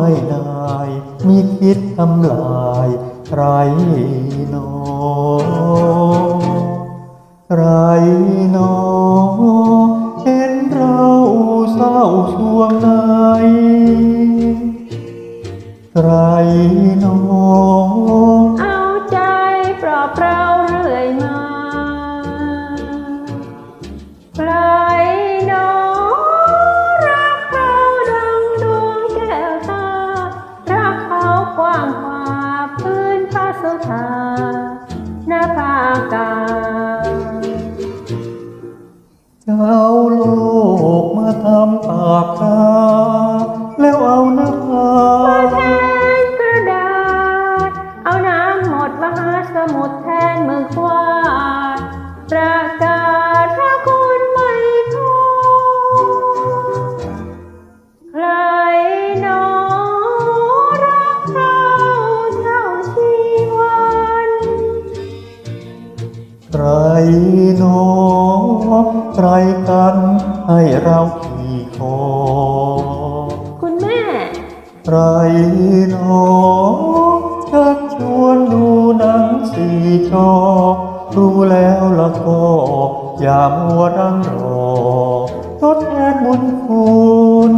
ไม่ได้มิคิดทำลายใครนอใครนอเห็นเราเศร้าช่วงไหนใครนอเอาใจปลอบเราเรื่อยมา นพระ ใครนอใครกันให้เราขี่คอคุณแม่ใครนอชักชวนดูหนังสี่จอรู้แล้วละก็อย่ามัวรังรอทดแทนบุญคุณ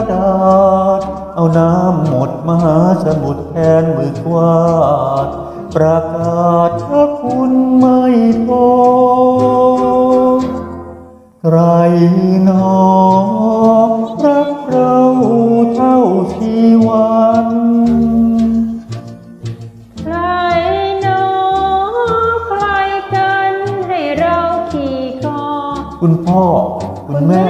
ระดาษ เอาน้ำหมดมหาสมุทรแทนมือกวาด ประกาศพระคุณไม่พอใครหนอรักเราเท่าชีวันใครหนอใครกันให้เราขี่คอคุณพ่อ คุณแม่